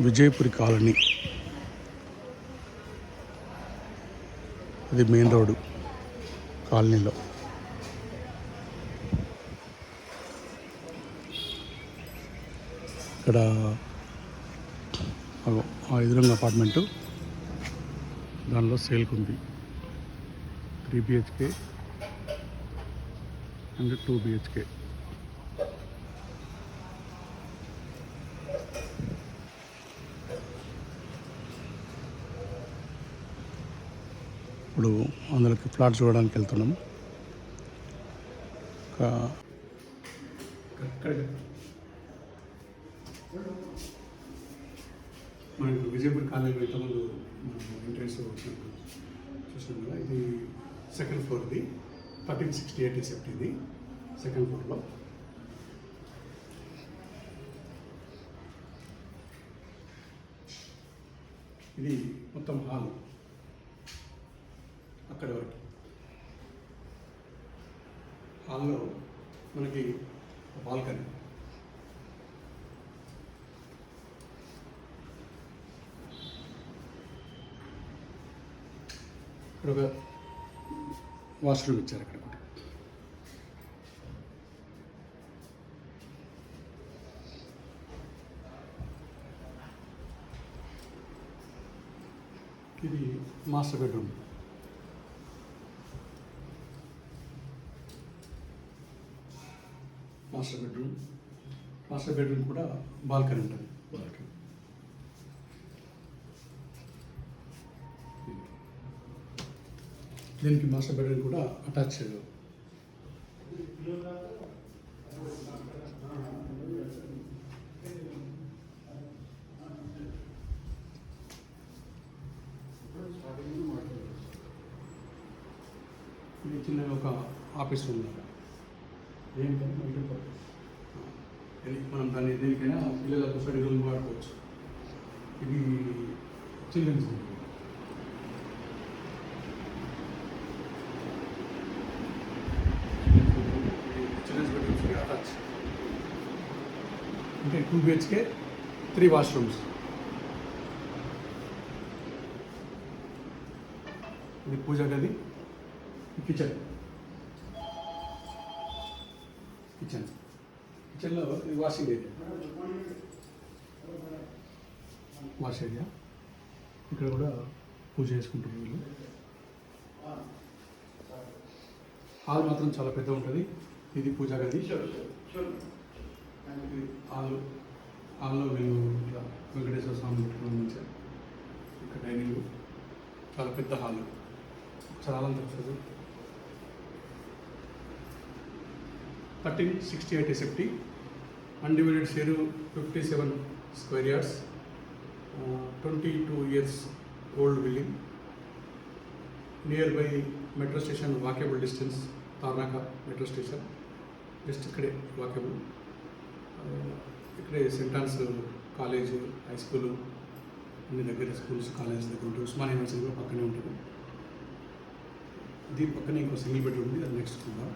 Vijayapuri colony. ఇది main road కాలనీలో. ఇక్కడ ఆ ఎదురుంగా అపార్ట్మెంటు. దానిలో సేల్కి ఉంది. Three BHK and two BHK ఇప్పుడు అందులోకి ప్లాట్ చూడడానికి వెళ్తున్నాం. ఒక మనకు విజయపూర్ కాలేజీలో ఇంతకుముందు మనం ఎంట్రెన్స్ వచ్చినప్పుడు కదా ఇది సెకండ్ ఫ్లోర్ది థర్టీన్ సిక్స్టీ ఎయిట్ ఎసెప్ట్ ఇది సెకండ్ ఫ్లోర్లో ఇది మొత్తం హాల్ అక్కడి వరకు. హాల్లో మనకి బాల్కనీ. ఇక్కడ ఒక వాష్రూమ్ ఇచ్చారు అక్కడ ఒకటి ఇది master bedroom. Master bedroom. Master bedroom కూడా బాల్కనీ ఉంటుంది. బాల్కనీ. దీనికి మాస్టర్ బెడ్రూమ్ కూడా అటాచ్ ఇది చిన్నగా ఒక ఆఫీస్ రూమ్ లాగా. దేనికైనా మల్టీపర్పస్ దీనికి మనం దాన్ని దేనికైనా పిల్లలకు స్టడీ రూమ్ వాడుకోవచ్చు. ఇది చిల్డ్రన్స్ చిల్డ్రన్స్ అంటే టూ బిహెచ్కే త్రీ వాష్రూమ్స్. ఇది పూజ గది కిచెన్. కిచెన్. కిచెన్లో ఇది వాషింగ్ ఏరియా వాష్ ఏరియా ఇక్కడ కూడా పూజ చేసుకుంటారు వీళ్ళు. హాల్ మాత్రం చాలా పెద్ద ఉంటుంది. ఇది పూజా గది. హాల్ హాల్లో వీళ్ళు ఇట్లా వెంకటేశ్వర స్వామి పెట్టుకుని ఉంచారు ఇక్కడ డైనింగ్. చాలా పెద్ద హాల్. చాలా వస్తుంది thirteen sixty eight SFT undivided share fifty seven square yards twenty two years old building near by metro station walkable distance Tarnaka metro station just ఇక్కడే వాకేబుల్ uh, ఇక్కడే Saint Ann's college high school అన్ని దగ్గర schools college దగ్గర ఉంటుంది Osman university కూడా పక్కనే ఉంటుంది. దీని పక్కనే ఇంకో సింగిల్ బెడ్రూమ్ ఉంది. అది నెక్స్ట్ చూద్దాం.